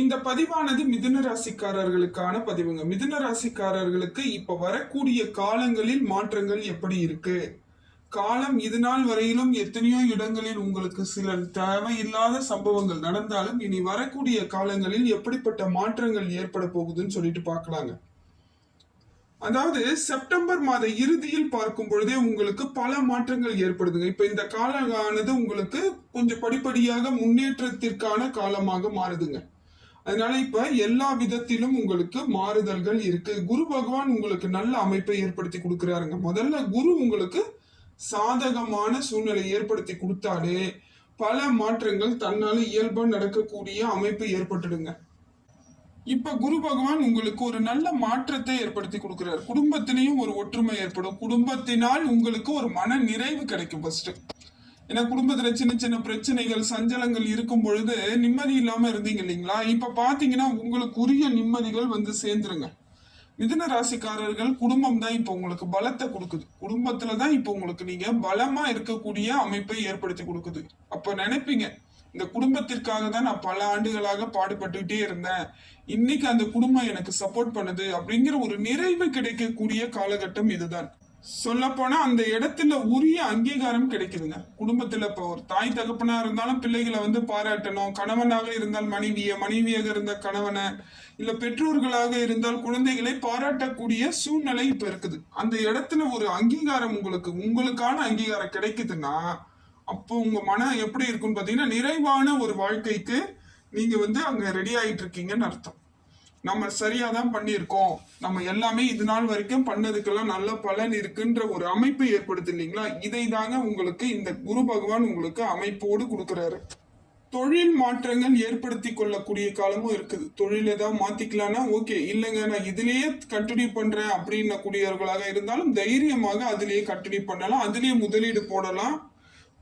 இந்த பதிவானது மிதுன ராசிக்காரர்களுக்கான பதிவுங்க. மிதுன ராசிக்காரர்களுக்கு இப்ப வரக்கூடிய காலங்களில் மாற்றங்கள் எப்படி இருக்கு? காலம் இது நாள் வரையிலும் எத்தனையோ இடங்களில் உங்களுக்கு சில தேவையில்லாத சம்பவங்கள் நடந்தாலும் இனி வரக்கூடிய காலங்களில் எப்படிப்பட்ட மாற்றங்கள் ஏற்பட போகுதுன்னு சொல்லிட்டு பார்க்கலாங்க அதாவது செப்டம்பர் மாத இறுதியில் பார்க்கும் பொழுதே உங்களுக்கு பல மாற்றங்கள் ஏற்படுதுங்க. இப்ப இந்த காலமானது உங்களுக்கு கொஞ்சம் படிப்படியாக முன்னேற்றத்திற்கான காலமாக மாறுதுங்க. அதனால இப்ப எல்லா விதத்திலும் உங்களுக்கு மாறுதல்கள் இருக்கு. குரு பகவான் உங்களுக்கு நல்ல அமைப்பை ஏற்படுத்தி கொடுக்கிறாருங்க. முதல்ல குரு உங்களுக்கு சாதகமான சூழ்நிலை ஏற்படுத்தி கொடுத்தாலே பல மாற்றங்கள் தன்னால இயல்பா நடக்கக்கூடிய அமைப்பு ஏற்பட்டுடுங்க. இப்ப குரு பகவான் உங்களுக்கு ஒரு நல்ல மாற்றத்தை ஏற்படுத்தி கொடுக்கிறார். குடும்பத்திலையும் ஒரு ஒற்றுமை ஏற்படும். குடும்பத்தினால் உங்களுக்கு ஒரு மன நிறைவு கிடைக்கும் ஃபர்ஸ்ட் ஏன்னா குடும்பத்துல சின்ன சின்ன பிரச்சனைகள் சஞ்சலங்கள் இருக்கும் பொழுது நிம்மதி இல்லாம இருந்தீங்க இல்லைங்களா? இப்ப பாத்தீங்கன்னா உங்களுக்கு உரிய நிம்மதிகள் வந்து சேர்ந்துருங்க. மிதன ராசிக்காரர்கள் குடும்பம் தான் இப்போ உங்களுக்கு பலத்தை கொடுக்குது. குடும்பத்தில் தான் இப்போ உங்களுக்கு நீங்க பலமா இருக்கக்கூடிய அமைப்பை ஏற்படுத்தி கொடுக்குது. அப்ப நினைப்பீங்க இந்த குடும்பத்திற்காக தான் நான் பல ஆண்டுகளாக பாடுபட்டுக்கிட்டே இருந்தேன். இன்னைக்கு அந்த குடும்பம் எனக்கு சப்போர்ட் பண்ணுது அப்படிங்கிற ஒரு நிறைவு கிடைக்கக்கூடிய காலகட்டம் இதுதான். சொல்ல போனா அந்த இடத்துல உரிய அங்கீகாரம் கிடைக்குதுங்க. குடும்பத்துல இப்போ ஒரு தாய் தகப்பனா இருந்தாலும் பிள்ளைகளை வந்து பாராட்டணும். கணவனாக இருந்தால் மனைவிய மனைவியாக இருந்த கணவனை இல்ல பெற்றோர்களாக இருந்தால் குழந்தைகளை பாராட்டக்கூடிய சூழ்நிலை இப்ப இருக்குது. அந்த இடத்துல ஒரு அங்கீகாரம் உங்களுக்கு உங்களுக்கான அங்கீகாரம் கிடைக்குதுன்னா அப்போ உங்க மனம் எப்படி இருக்கும்னு பாத்தீங்கன்னா நிறைவான ஒரு வாழ்க்கைக்கு நீங்க வந்து அங்க ரெடி ஆயிட்டு இருக்கீங்கன்னு அர்த்தம். நம்ம சரியா தான் பண்ணியிருக்கோம். நம்ம எல்லாமே இது நாள் வரைக்கும் பண்ணதுக்கெல்லாம் நல்ல பலன் இருக்குன்ற ஒரு அமைப்பு ஏற்படுது இல்லைங்களா? இதை தாங்க உங்களுக்கு இந்த குரு பகவான் உங்களுக்கு அமைப்போடு கொடுக்குறாரு. தொழில் மாற்றங்கள் ஏற்படுத்தி கொள்ளக்கூடிய காலமும் இருக்குது. தொழில் ஏதாவது மாத்திக்கலாம்னா ஓகே. இல்லைங்க நான் இதுலயே கண்டினியூ பண்றேன் அப்படின்ன கூடியவர்களாக இருந்தாலும் தைரியமாக அதுலயே கண்டினியூ பண்ணலாம். அதுலயே முதலீடு போடலாம்.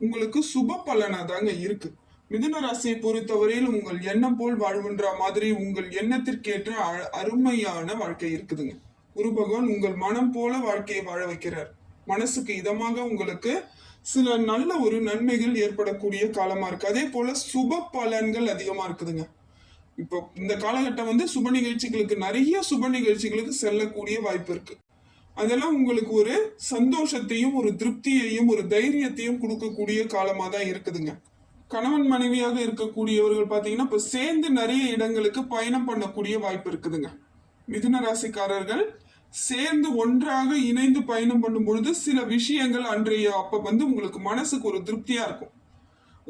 உங்களுக்கு சுப பலனாக தாங்க இருக்குது மிதுன ராசியை பொறுத்தவரையில் உங்கள் எண்ணம் போல் வாழ்வுன்ற மாதிரி உங்கள் எண்ணத்திற்கேற்ற அ- அருமையான வாழ்க்கை இருக்குதுங்க. குரு பகவான் உங்கள் மனம் போல வாழ்க்கையை வாழ வைக்கிறார். மனசுக்கு இதமாக உங்களுக்கு சில நல்ல ஒரு நன்மைகள் ஏற்படக்கூடிய காலமா இருக்கு. அதே போல சுப பலன்கள் அதிகமா இருக்குதுங்க. இப்போ இந்த காலகட்டம் வந்து சுப நிகழ்ச்சிகளுக்கு நிறைய சுப நிகழ்ச்சிகளுக்கு செல்லக்கூடிய வாய்ப்பு இருக்கு. அதெல்லாம் உங்களுக்கு ஒரு சந்தோஷத்தையும் ஒரு திருப்தியையும் ஒரு தைரியத்தையும் கொடுக்கக்கூடிய காலமாக தான் இருக்குதுங்க. கணவன் மனைவியாக இருக்கக்கூடியவர்கள் பார்த்தீங்கன்னா இப்ப சேர்ந்து நிறைய இடங்களுக்கு பயணம் பண்ணக்கூடிய வாய்ப்பு இருக்குதுங்க. மிதுன ராசிக்காரர்கள் சேர்ந்து ஒன்றாக இணைந்து பயணம் பண்ணும் பொழுது சில விஷயங்கள் அன்றைய அப்ப வந்து உங்களுக்கு மனசுக்கு ஒரு திருப்தியா இருக்கும்.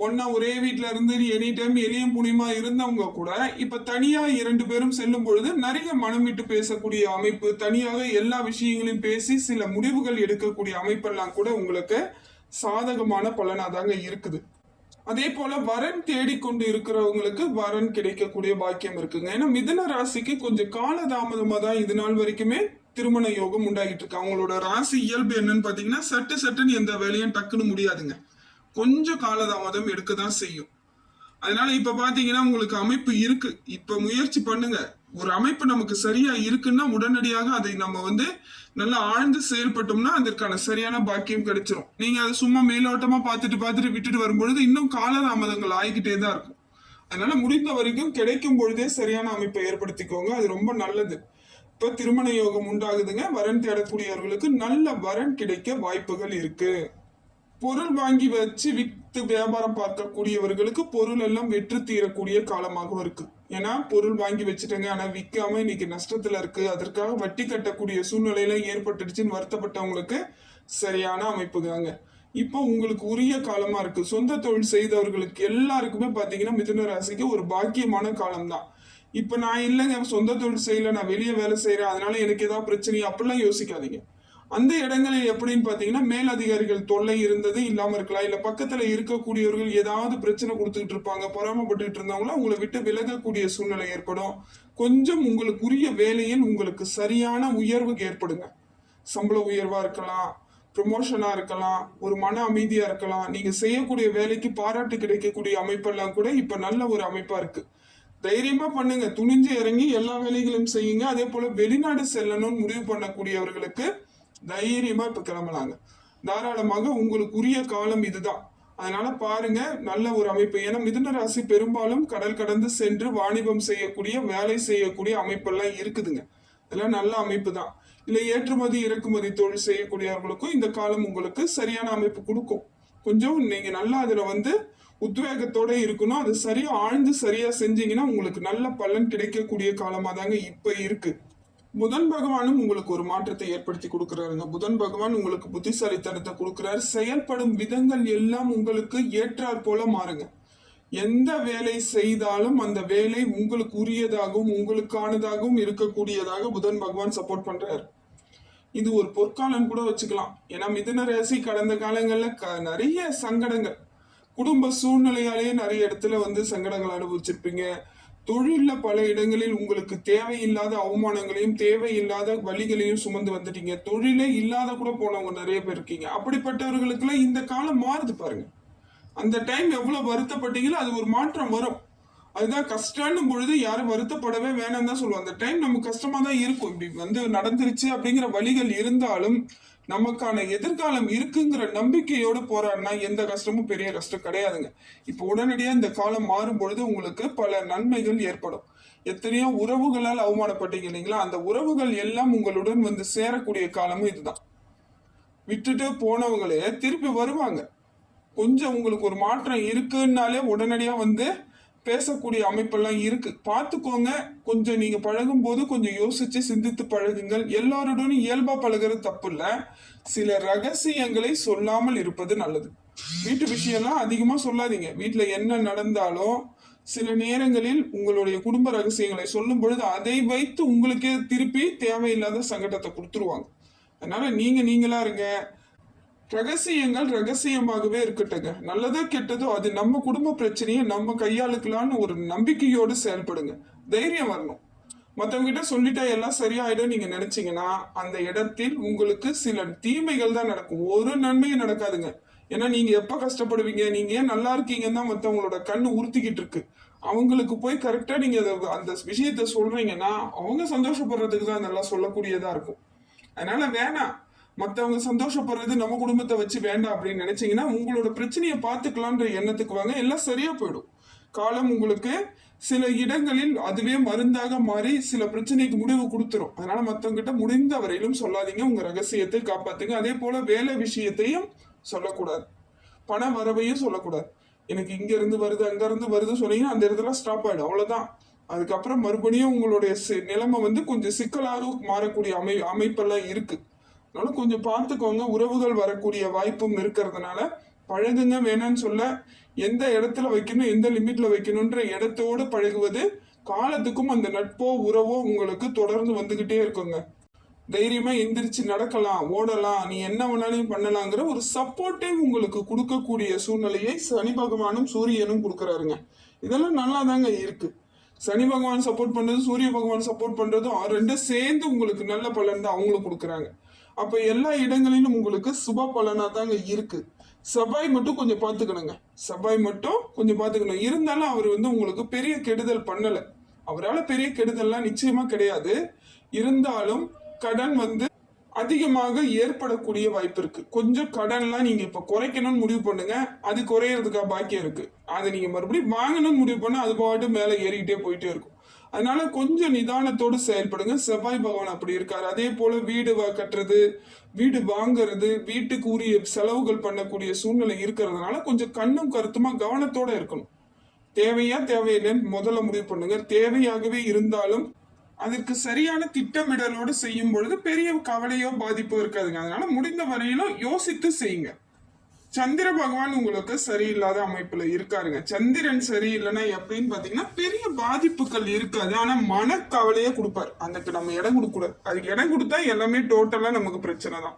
ஒன்னா ஒரே வீட்டில் இருந்து எனி டைம் எளியும் புனிமா இருந்தவங்க கூட இப்ப தனியா இரண்டு பேரும் செல்லும் பொழுது நிறைய மனம் விட்டு பேசக்கூடிய அமைப்பு தனியாக எல்லா விஷயங்களையும் பேசி சில முடிவுகள் எடுக்கக்கூடிய அமைப்பெல்லாம் கூட உங்களுக்கு சாதகமான பலனாதாங்க இருக்குது. அதே போல வரன் தேடிக்கொண்டு இருக்கிறவங்களுக்கு வரன் கிடைக்கக்கூடிய பாக்கியம் இருக்குங்க. ஏன்னா மிதன ராசிக்கு கொஞ்சம் காலதாமதமா தான் இது நாள் வரைக்குமே திருமண யோகம் உண்டாகிட்டு இருக்கு. அவங்களோட ராசி இயல்பு என்னன்னு பாத்தீங்கன்னா சட்டு சட்டுன்னு எந்த வேலையும் டக்குன்னு முடியாதுங்க. கொஞ்சம் காலதாமதம் எடுக்க தான் செய்யும். அதனால இப்ப பாத்தீங்கன்னா உங்களுக்கு அமைப்பு இருக்கு. இப்ப முயற்சி பண்ணுங்க. ஒரு அமைப்பு நமக்கு சரியா இருக்குன்னா உடனடியாக அதை நம்ம வந்து நல்லா ஆழ்ந்து செயல்பட்டோம்னா அதற்கான சரியான பாக்கியம் கிடைச்சிரும். நீங்க அதை சும்மா மேலோட்டமா பார்த்துட்டு பார்த்துட்டு விட்டுட்டு வரும்பொழுது இன்னும் காலதாமதங்கள் ஆகிக்கிட்டே தான் இருக்கும். அதனால முடிந்த வரைக்கும் கிடைக்கும் பொழுதே சரியான அமைப்பை ஏற்படுத்திக்கோங்க. அது ரொம்ப நல்லது. இப்ப திருமண யோகம் உண்டாகுதுங்க. வரன் தேடக்கூடியவர்களுக்கு நல்ல வரன் கிடைக்க வாய்ப்புகள் இருக்கு. பொருள் வாங்கி வச்சு வித்து வியாபாரம் பார்க்கக்கூடியவர்களுக்கு பொருள் எல்லாம் வெற்று தீரக்கூடிய காலமாகவும் இருக்கு. ஏன்னா பொருள் வாங்கி வச்சுட்டேங்க. ஆனால் விற்காம இன்னைக்கு நஷ்டத்துல இருக்கு. அதற்காக வட்டி கட்டக்கூடிய சூழ்நிலையில ஏற்பட்டுடுச்சுன்னு வருத்தப்பட்டவங்களுக்கு சரியான அமைப்புதாங்க. இப்போ உங்களுக்கு உரிய காலமா இருக்கு. சொந்த தொழில் செய்தவர்களுக்கு எல்லாருக்குமே பார்த்தீங்கன்னா மிதுன ராசிக்கு ஒரு பாக்கியமான காலம்தான். இப்போ நான் இல்லைங்க. சொந்த தொழில் செய்யல. நான் வெளியே வேலை செய்கிறேன் அதனால எனக்கு ஏதாவது பிரச்சனை அப்படிலாம் யோசிக்காதீங்க. அந்த இடங்களில் எப்படின்னு பார்த்தீங்கன்னா மேலதிகாரிகள் தொல்லை இருந்தது இல்லாமல் இருக்கலாம் இல்லை பக்கத்தில் இருக்கக்கூடியவர்கள் ஏதாவது பிரச்சனை கொடுத்துக்கிட்டு இருப்பாங்க பொறாமப்பட்டுக்கிட்டு இருந்தவங்கள உங்களை விட்டு விலகக்கூடிய சூழ்நிலை ஏற்படும். கொஞ்சம் உங்களுக்குரிய வேலையில் உங்களுக்கு சரியான உயர்வு ஏற்படுங்க. சம்பள உயர்வாக இருக்கலாம் ப்ரொமோஷனாக இருக்கலாம் ஒரு மன அமைதியாக இருக்கலாம். நீங்கள் செய்யக்கூடிய வேலைக்கு பாராட்டு கிடைக்கக்கூடிய அமைப்பெல்லாம் கூட இப்போ நல்ல ஒரு அமைப்பாக இருக்குது தைரியமா பண்ணுங்க. துணிஞ்சு இறங்கி எல்லா வேலைகளையும் செய்யுங்க. அதே போல வெளிநாடு செல்லணும்னு முடிவு பண்ணக்கூடியவர்களுக்கு தைரியமா இப்ப கிளம்பலாங்க தாராளமாக உங்களுக்கு உரிய காலம் இதுதான். அதனால பாருங்க நல்ல ஒரு அமைப்பு. ஏன்னா மிதுன ராசி பெரும்பாலும் கடல் கடந்து சென்று வாணிபம் செய்யக்கூடிய வேலை செய்யக்கூடிய அமைப்பெல்லாம் இருக்குதுங்க. இதெல்லாம் நல்ல அமைப்பு தான். இல்லை ஏற்றுமதி இறக்குமதி தொழில் செய்யக்கூடியவர்களுக்கும் இந்த காலம் உங்களுக்கு சரியான அமைப்பு கொடுக்கும். கொஞ்சம் நீங்க நல்லா அதுல வந்து உத்வேகத்தோட இருக்கணும். அது சரியா ஆழ்ந்து சரியா செஞ்சீங்கன்னா உங்களுக்கு நல்ல பலன் கிடைக்கக்கூடிய காலமா தாங்க இப்ப இருக்கு. புதன் பகவானும் உங்களுக்கு ஒரு மாற்றத்தை ஏற்படுத்தி கொடுக்கிறாருங்க புதன் பகவான் உங்களுக்கு புத்திசாலித்தனத்தை கொடுக்கிறாரு. செயல்படும் விதங்கள் எல்லாம் உங்களுக்கு ஏற்றாற் போல மாறுங்க. எந்த வேலை செய்தாலும் அந்த வேலை உங்களுக்கு உரியதாகவும் உங்களுக்கானதாகவும் இருக்கக்கூடியதாக புதன் பகவான் சப்போர்ட் பண்றாரு. இது ஒரு பொற்காலம் கூட வச்சுக்கலாம். ஏன்னா மிதுன ராசி கடந்த காலங்கள்ல க நிறைய சங்கடங்கள். குடும்ப சூழ்நிலையாலேயே நிறைய இடத்துல வந்து சங்கடங்கள் அனுபவிச்சிருப்பீங்க. தொழில்ல பல இடங்களில் உங்களுக்கு தேவையில்லாத அவமானங்களையும் தேவையில்லாத வழிகளையும் சுமந்து வந்துட்டீங்க. தொழிலே இல்லாத கூட போனவங்க நிறைய பேர் இருக்கீங்க. அப்படிப்பட்டவர்களுக்கெல்லாம் இந்த காலம் மாறுது பாருங்க. அந்த டைம் எவ்வளவு வருத்தப்பட்டீங்களோ அது ஒரு மாற்றம் வரும். அதுதான் கஷ்டம்னு பொழுது யாரும் வருத்தப்படவே வேணாம் தான் சொல்லுவோம் அந்த டைம் நமக்கு கஷ்டமா தான் இருக்கும். இப்படி வந்து நடந்துருச்சு அப்படிங்கிற வழிகள் இருந்தாலும் நமக்கான எதிர்காலம் இருக்குங்கிற நம்பிக்கையோடு போராடினா எந்த கஷ்டமும் பெரிய கஷ்டம் கிடையாதுங்க. இப்போ உடனடியாக இந்த காலம் மாறும் பொழுது உங்களுக்கு பல நன்மைகள் ஏற்படும். எத்தனையோ உறவுகளால் அவமானப்பட்டீங்க இல்லைங்களா? அந்த உறவுகள் எல்லாம் உங்களுடன் வந்து சேரக்கூடிய காலமும் இதுதான். விட்டுட்டு போனவங்களே திருப்பி வருவாங்க. கொஞ்சம் உங்களுக்கு ஒரு மாற்றம் இருக்குன்னாலே உடனடியாக வந்து பேசக்கூடிய அமைப்பெல்லாம் இருக்கு. பார்த்துக்கோங்க. கொஞ்சம் நீங்க பழகும் போது கொஞ்சம் யோசிச்சு சிந்தித்து பழகுங்கள். எல்லாருடனும் இயல்பா பழகுறது தப்பு இல்ல சில ரகசியங்களை சொல்லாமல் இருப்பது நல்லது. வீட்டு விஷயம்லாம் அதிகமா சொல்லாதீங்க. வீட்டுல என்ன நடந்தாலும் சில நேரங்களில் உங்களுடைய குடும்ப ரகசியங்களை சொல்லும் பொழுது அதை வைத்து உங்களுக்கே திருப்பி தேவையில்லாத சங்கடத்தை கொடுத்துருவாங்க. அதனால நீங்க நீங்களா இருங்க. ரகசியங்கள் ரகசியமாகவே இருக்கட்டுங்க. நல்லதோ கெட்டதோ அது நம்ம குடும்ப பிரச்சனையை நம்ம கையாளுக்கலான்னு ஒரு நம்பிக்கையோடு செயல்படுங்க. தைரியம் வரணும். மற்றவங்கிட்ட சொல்லிட்டா எல்லாம் சரியாயிடும் நீங்க நினைச்சீங்கன்னா அந்த இடத்தில் உங்களுக்கு சில தீமைகள் தான் நடக்கும். ஒரு நன்மையும் நடக்காதுங்க. ஏன்னா நீங்க எப்ப கஷ்டப்படுவீங்க? நீங்க ஏன் நல்லா இருக்கீங்கன்னு தான் மற்றவங்களோட கண்ணு உறுத்திக்கிட்டு இருக்கு. அவங்களுக்கு போய் கரெக்டா நீங்க அதை- அந்த விஷயத்த சொல்றீங்கன்னா அவங்க சந்தோஷப்படுறதுக்கு தான் நல்லா சொல்லக்கூடியதா இருக்கும். அதனால வேணாம். மற்றவங்க சந்தோஷப்படுறது நம்ம குடும்பத்தை வச்சு வேண்டாம் அப்படின்னு நினைச்சீங்கன்னா உங்களோட பிரச்சனையை பார்த்துக்கலான்ற எண்ணத்துக்கு வாங்க. எல்லாம் சரியா போயிடும். காலம் உங்களுக்கு சில இடங்களில் அதுவே மருந்தாக மாறி சில பிரச்சனைக்கு முடிவு கொடுத்துரும். அதனால மற்றவங்கிட்ட முடிந்த வரையிலும் சொல்லாதீங்க. உங்க ரகசியத்தை காப்பாத்துங்க. அதே போல வேலை விஷயத்தையும் சொல்லக்கூடாது. பண வரவையும் சொல்லக்கூடாது. எனக்கு இங்க இருந்து வருது அங்க இருந்து வருது சொன்னீங்கன்னா அந்த இடத்துல ஸ்டாப் ஆயிடும். அவ்வளவுதான். அதுக்கப்புறம் மறுபடியும் உங்களுடைய நிலைமை வந்து கொஞ்சம் சிக்கலாக மாறக்கூடிய அமை அமைப்பெல்லாம் இருக்கு. அதனால கொஞ்சம் பார்த்துக்கோங்க. உறவுகள் வரக்கூடிய வாய்ப்பும் இருக்கிறதுனால பழகுங்க வேணாம்னு சொல்ல. எந்த இடத்துல வைக்கணும் எந்த லிமிட்ல வைக்கணும்ன்ற இடத்தோடு பழகுவது காலத்துக்கும் அந்த நட்போ உறவோ உங்களுக்கு தொடர்ந்து வந்துகிட்டே இருக்குங்க. தைரியமா எந்திரிச்சு நடக்கலாம் ஓடலாம் நீ என்ன வேணாலும் பண்ணலாங்கிற ஒரு சப்போர்ட்டே உங்களுக்கு கொடுக்கக்கூடிய சூழ்நிலையை சனி பகவானும் சூரியனும் கொடுக்குறாருங்க. இதெல்லாம் நல்லா தாங்க இருக்கு. சனி பகவான் சப்போர்ட் பண்றது சூரிய பகவான் சப்போர்ட் பண்றதும் ரெண்டும் சேர்ந்து உங்களுக்கு நல்ல பலன் தான் அவங்களும் கொடுக்குறாங்க. அப்ப எல்லா இடங்களிலும் உங்களுக்கு சுப பலனா தாங்க இருக்கு. செவ்வாய் மட்டும் கொஞ்சம் பார்த்துக்கணுங்க. செவ்வாய் மட்டும் கொஞ்சம் பார்த்துக்கணும். இருந்தாலும் அவர் வந்து உங்களுக்கு பெரிய கெடுதல் பண்ணல. அவரால் பெரிய கெடுதல்லாம் நிச்சயமா கிடையாது. இருந்தாலும் கடன் வந்து அதிகமாக ஏற்படக்கூடிய வாய்ப்பு இருக்கு. கொஞ்சம் கடன்லாம் நீங்க இப்ப குறைக்கணும்னு முடிவு பண்ணுங்க. அது குறையறதுக்காக பாக்கியம் இருக்கு. அதை நீங்க மறுபடியும் வாங்கணும்னு முடிவு பண்ணா அது பாட்டு மேல ஏறிக்கிட்டே போயிட்டே இருக்கும். அதனால கொஞ்சம் நிதானத்தோடு செயல்படுங்க. செவ்வாய் பகவான் அப்படி இருக்காரு. அதே போல வீடு கட்டுறது வீடு வாங்கிறது வீட்டுக்கு உரிய செலவுகள் பண்ணக்கூடிய சூழ்நிலை இருக்கிறதுனால கொஞ்சம் கண்ணும் கருத்துமா கவனத்தோட இருக்கணும். தேவையா தேவையில்லைன்னு முதல்ல முடிவு பண்ணுங்க. தேவையாகவே இருந்தாலும் அதற்கு சரியான திட்டமிடலோடு செய்யும் பொழுது பெரிய கவலையோ பாதிப்போ இருக்காதுங்க. அதனால முடிந்த வரையிலும் யோசித்து செய்யுங்க. சந்திர பகவான் உங்களுக்கு சரியில்லாத அமைப்புல இருக்காருங்க. சந்திரன் சரியில்லைன்னா எப்படின்னு பாத்தீங்கன்னா பெரிய பாதிப்புகள் இருக்காது. ஆனா மனக்கவலையே கொடுப்பாரு. அதுக்கு நம்ம இடம் கொடுக்கூடாது அதுக்கு இடம் கொடுத்தா எல்லாமே டோட்டலா நமக்கு பிரச்சனை தான்.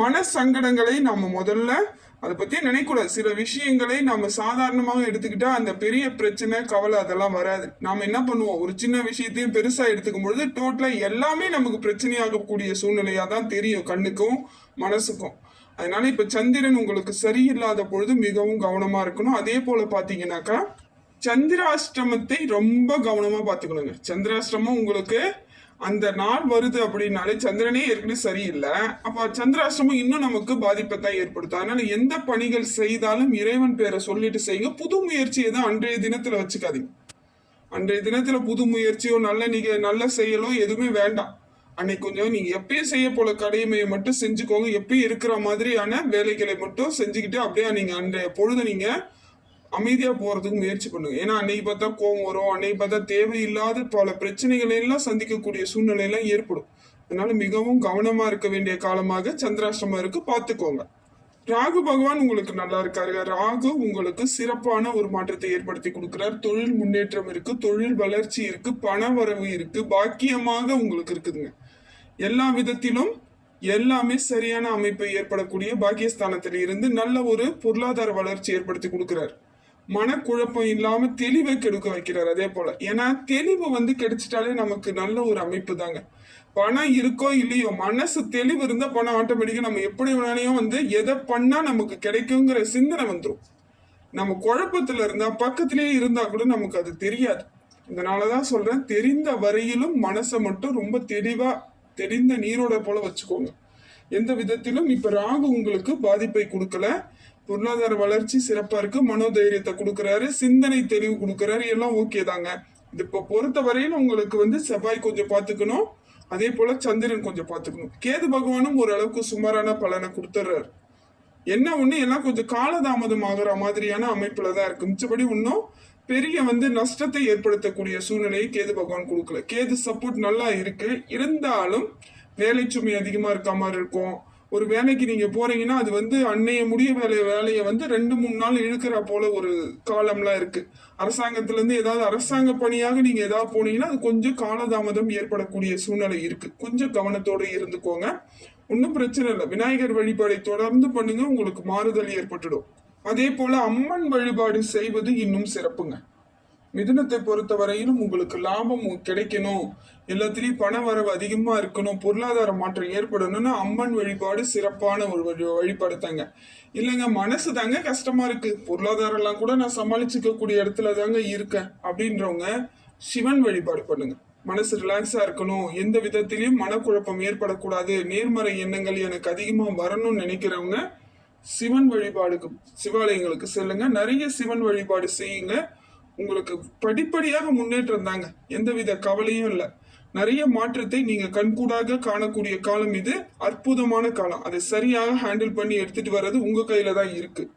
மன சங்கடங்களை நம்ம முதல்ல அதை பத்தி நினைக்கூடாது சில விஷயங்களை நம்ம சாதாரணமாக எடுத்துக்கிட்டா அந்த பெரிய பிரச்சனை கவலை அதெல்லாம் வராது. நாம என்ன பண்ணுவோம்? ஒரு சின்ன விஷயத்தையும் பெருசா எடுத்துக்கும் பொழுது டோட்டலா எல்லாமே நமக்கு பிரச்சனையாகக்கூடிய சூழ்நிலையா தான் தெரியும் கண்ணுக்கும் மனசுக்கும். அதனால இப்ப சந்திரன் உங்களுக்கு சரியில்லாத பொழுது மிகவும் கவனமா இருக்கணும். அதே போல பாத்தீங்கன்னாக்கா சந்திராஷ்டமத்தை ரொம்ப கவனமா பாத்துக்கணுங்க. சந்திராஷ்டமம் உங்களுக்கு அந்த நாள் வருது அப்படின்னாலே சந்திரனே ஏற்கனவே சரியில்லை. அப்ப சந்திராஷ்டமம் இன்னும் நமக்கு பாதிப்பை தான் ஏற்படுத்தும். அதனால எந்த பணிகள் செய்தாலும் இறைவன் பேரை சொல்லிட்டு செய்யுங்க. புது முயற்சியை தான் அன்றைய தினத்துல வச்சுக்காதீங்க. அன்றைய தினத்துல புது முயற்சியோ நல்ல நீங்க நல்ல செயலோ எதுவுமே வேண்டாம். அன்னைக்கு கொஞ்சம் நீங்க எப்பயும் செய்ய போல கடமையை மட்டும் செஞ்சுக்கோங்க. எப்பயும் இருக்கிற மாதிரியான வேலைகளை மட்டும் செஞ்சுக்கிட்டு அப்படியே நீங்க அன்றைய பொழுது நீங்க அமைதியா போறதுக்கு முயற்சி பண்ணுங்க. ஏன்னா அன்னைக்கு பார்த்தா கோவம் வரும். அன்னைக்கு பார்த்தா தேவையில்லாத பல பிரச்சனைகளை எல்லாம் சந்திக்கக்கூடிய சூழ்நிலை எல்லாம் ஏற்படும். அதனால மிகவும் கவனமா இருக்க வேண்டிய காலமாக சந்திராஷ்டமம் இருக்கு. பார்த்துக்கோங்க. ராகு பகவான் உங்களுக்கு நல்லா இருக்காருங்க. ராகு உங்களுக்கு சிறப்பான ஒரு மாற்றத்தை ஏற்படுத்தி கொடுக்கிறார். தொழில் முன்னேற்றம் இருக்கு. தொழில் வளர்ச்சி இருக்கு. பண வரவு இருக்கு. பாக்கியமாக உங்களுக்கு இருக்குதுங்க. எல்லா விதத்திலும் எல்லாமே சரியான அமைப்பை ஏற்படக்கூடிய பாக்கியஸ்தானத்தில் இருந்து நல்ல ஒரு பொருளாதார வளர்ச்சி ஏற்படுத்தி கொடுக்கிறார். மனக்குழப்பம் இல்லாம தெளிவை கெடுக்க வைக்கிறார் அதே போல. ஏன்னா தெளிவு வந்து கிடைச்சிட்டாலே நமக்கு நல்ல ஒரு அமைப்பு தாங்க. பணம் இருக்கோ இல்லையோ மனசு தெளிவு இருந்தா பணம் ஆட்டோமேட்டிக்கா நம்ம எப்படி வேணாலையும் வந்து எதை பண்ணா நமக்கு கிடைக்குங்கிற சிந்தனை வந்துடும் நம்ம குழப்பத்துல இருந்தா பக்கத்திலேயே இருந்தா கூட நமக்கு அது தெரியாது. இதனாலதான் சொல்றேன் தெரிந்த வரையிலும் மனசை மட்டும் ரொம்ப தெளிவா தெரிந்த நீரோட போல வச்சுக்கோங்க. எந்த விதத்திலும் இப்ப ராகு உங்களுக்கு பாதிப்பை கொடுக்கல. பொருளாதார வளர்ச்சி சிறப்பா இருக்கு. மனோதைரியத்தை கொடுக்கறாரு. சிந்தனை தெளிவு கொடுக்கறாரு. எல்லாம் ஓகே தாங்க. இது இப்போ பொறுத்த வரையில உங்களுக்கு வந்து செவ்வாய் கொஞ்சம் பார்த்துக்கணும். அதே போல சந்திரன் கொஞ்சம் பார்த்துக்கணும். கேது பகவானும் ஓரளவுக்கு சுமாரான பலனை கொடுத்துட்றாரு என்ன ஒண்ணு? எல்லாம் கொஞ்சம் காலதாமதம் ஆகிற மாதிரியான அமைப்புல தான் இருக்கு. மிச்சபடி இன்னும் பெரிய வந்து நஷ்டத்தை ஏற்படுத்தக்கூடிய சூழ்நிலையை கேது பகவான் கொடுக்கல. கேது சப்போர்ட் நல்லா இருக்கு. இருந்தாலும் வேலை சுமை அதிகமா இருக்க மாதிரி இருக்கும். ஒரு வேலைக்கு நீங்க போறீங்கன்னா அது வந்து அன்னைய முடிய வேலை வேலையை வந்து ரெண்டு மூணு நாள் இழுக்கிற போல ஒரு காலம்லாம் இருக்கு. அரசாங்கத்துல இருந்து ஏதாவது அரசாங்க பணியாக நீங்க ஏதாவது போனீங்கன்னா அது கொஞ்சம் காலதாமதம் ஏற்படக்கூடிய சூழ்நிலை இருக்கு. கொஞ்சம் கவனத்தோடு இருந்துக்கோங்க. ஒன்றும் பிரச்சனை இல்லை. விநாயகர் வழிபாடை தொடர்ந்து பண்ணுங்க. உங்களுக்கு மாறுதல் ஏற்பட்டுடும். அதே போல அம்மன் வழிபாடு செய்வது இன்னும் சிறப்புங்க. மிதுனத்தை பொறுத்த வரையிலும் உங்களுக்கு லாபம் கிடைக்கணும். எல்லாத்துலேயும் பண வரவு அதிகமாக இருக்கணும். பொருளாதார மாற்றம் ஏற்படணும்னா அம்மன் வழிபாடு சிறப்பான ஒரு வழி வழிபாடு தாங்க இல்லைங்க மனசு தாங்க கஷ்டமாக இருக்குது பொருளாதாரம்லாம் கூட நான் சமாளிச்சிக்கக்கூடிய இடத்துல தாங்க இருக்கேன் அப்படின்றவங்க சிவன் வழிபாடு பண்ணுங்கள் மனசு ரிலாக்ஸாக இருக்கணும். எந்த விதத்திலையும் மனக்குழப்பம் ஏற்படக்கூடாது. நேர்மறை எண்ணங்கள் எனக்கு அதிகமாக வரணும்னு நினைக்கிறவங்க சிவன் வழிபாடுக்கு சிவாலயங்களுக்கு செல்லுங்க. நிறைய சிவன் வழிபாடு செய்யுங்க. உங்களுக்கு படிப்படியாக முன்னேற்றம் தாங்க. எந்தவித கவலையும் இல்லை. நிறைய மாற்றத்தை நீங்க கண்கூடாக காணக்கூடிய காலம் இது. அற்புதமான காலம். அதை சரியாக ஹேண்டில் பண்ணி எடுத்துட்டு வர்றது உங்க கையில தான் இருக்கு.